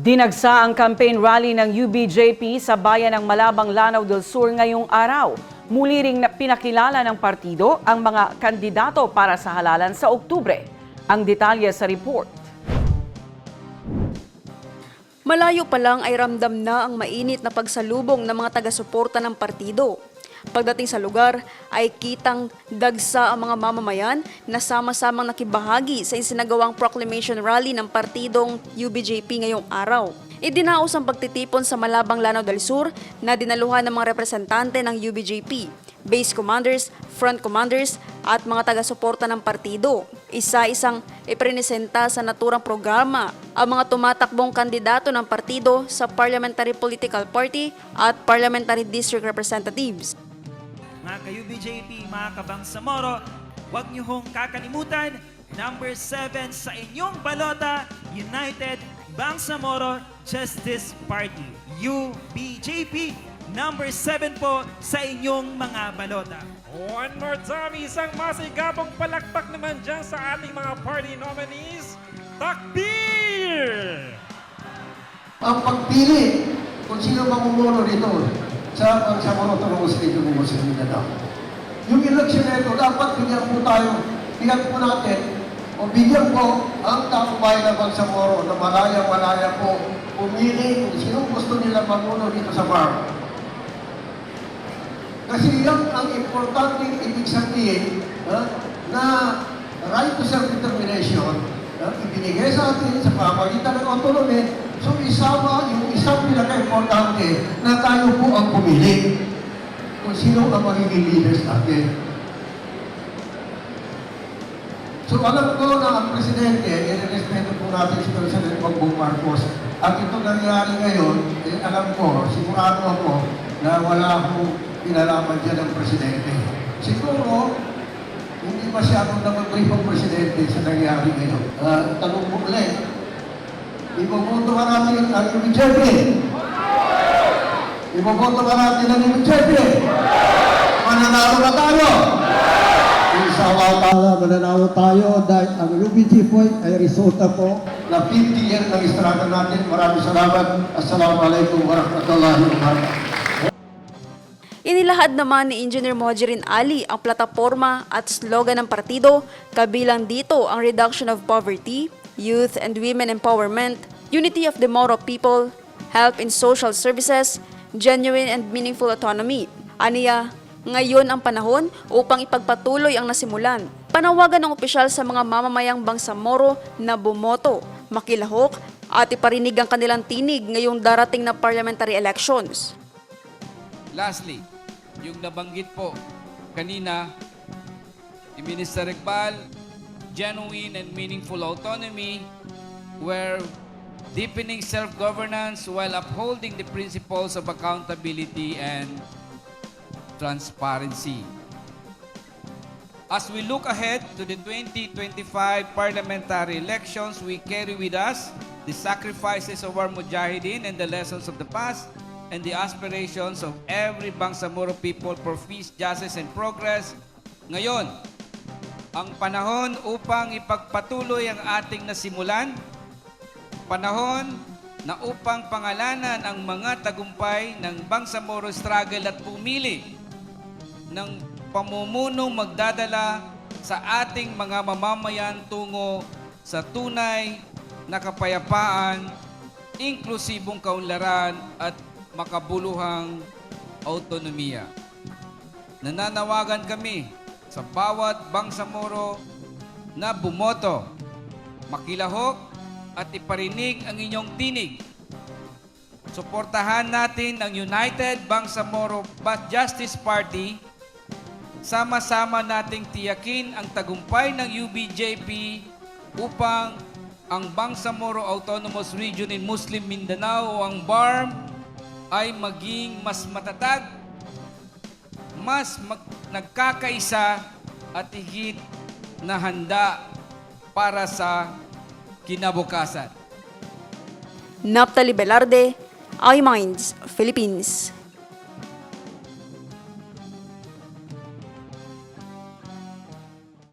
Dinagsa ang campaign rally ng UBJP sa bayan ng Malabang Lanao del Sur ngayong araw. Muli ring na- pinakilala ng partido ang mga kandidato para sa halalan sa Oktubre. Ang detalye sa report. Malayo pa lang ay ramdam na ang mainit na pagsalubong ng mga taga-suporta ng partido. Pagdating sa lugar ay kitang dagsa ang mga mamamayan na sama-samang nakibahagi sa isinagawang proclamation rally ng partidong UBJP ngayong araw. Idinaos ang pagtitipon sa Malabang Lanao del Sur na dinaluhan ng mga representante ng UBJP, base commanders, front commanders at mga taga-suporta ng partido. Isa-isang ipresenta sa naturang programa ang mga tumatakbong kandidato ng partido sa Parliamentary Political Party at Parliamentary District Representatives. Mga ka-UBJP, mga kabangsamoro, huwag niyo hong kakalimutan, number 7 sa inyong balota, United Bangsamoro Justice Party. UBJP, number 7 po sa inyong mga balota. One more time, isang masigabong palakpak naman dyan sa ating mga party nominees. Takbir! ang pagpili kung sino mamumuno dito sa Bangsamoro Autonomous Region ng Muslim Mindanao. Yung election na ito, dapat bigyan po tayo, bigyan po natin, o bigyan po ang taong bayan ng Bangsamoro na malaya-malaya po pumili kung sino gusto nila mamuno dito sa farm. Kasi yan ang importanteng ibig sabihin ha, na right to self-determination na ibinigay sa atin sa pamagitan ng autonomy, so isama yung isang pinaka-importante na tayo po ang pumili kung sino ang magiging leaders natin. So alam ko na ang presidente, i-respeto po natin si President Bongbong Marcos. At ito nangyari ngayon, eh, alam ko, sigurado ako na wala akong pinalaman dyan ng presidente. Siguro, hindi masyadong nag-brief ang presidente sa nangyari ngayon. Uh, tanong mo ulit, iboboto ba natin ang UBJP? Iboboto ba natin ang UBJP? Mananalo ba tayo? Inshallah ta'ala, mananalo tayo dahil ang UBG point ay resulta po na 50 years ng istrata natin. Maraming salamat. Assalamualaikum warahmatullahi wabarakatuh. Inilahad naman ni Engineer Mojirin Ali ang plataforma at slogan ng partido, kabilang dito ang reduction of poverty, youth and women empowerment, unity of the Moro people, help in social services, genuine and meaningful autonomy. Aniya, ngayon ang panahon upang ipagpatuloy ang nasimulan. Panawagan ng opisyal sa mga mamamayang Bangsamoro na bumoto, makilahok at iparinig ang kanilang tinig ngayong darating na parliamentary elections. Lastly, yung nabanggit po kanina ni Minister Iqbal, genuine and meaningful autonomy where deepening self-governance while upholding the principles of accountability and transparency. As we look ahead to the 2025 parliamentary elections, we carry with us the sacrifices of our mujahideen and the lessons of the past and the aspirations of every Bangsamoro people for peace, justice, and progress. Ngayon, ang panahon upang ipagpatuloy ang ating nasimulan, panahon na upang pangalanan ang mga tagumpay ng Bangsamoro struggle at pumili ng pamumunong magdadala sa ating mga mamamayan tungo sa tunay na kapayapaan, inklusibong kaunlaran at makabuluhang autonomiya. Nananawagan kami sa bawat bangsamoro na bumoto, makilahok at iparinig ang inyong tinig Suportahan natin ang United Bangsamoro Justice Party. Sama-sama nating tiyakin ang tagumpay ng UBJP upang ang Bangsamoro Autonomous Region in Muslim Mindanao o ang BARM ay maging mas matatag, mas mag- nagkakaisa at higit na handa para sa kinabukasan. Naptali Velarde, iMinds, Philippines.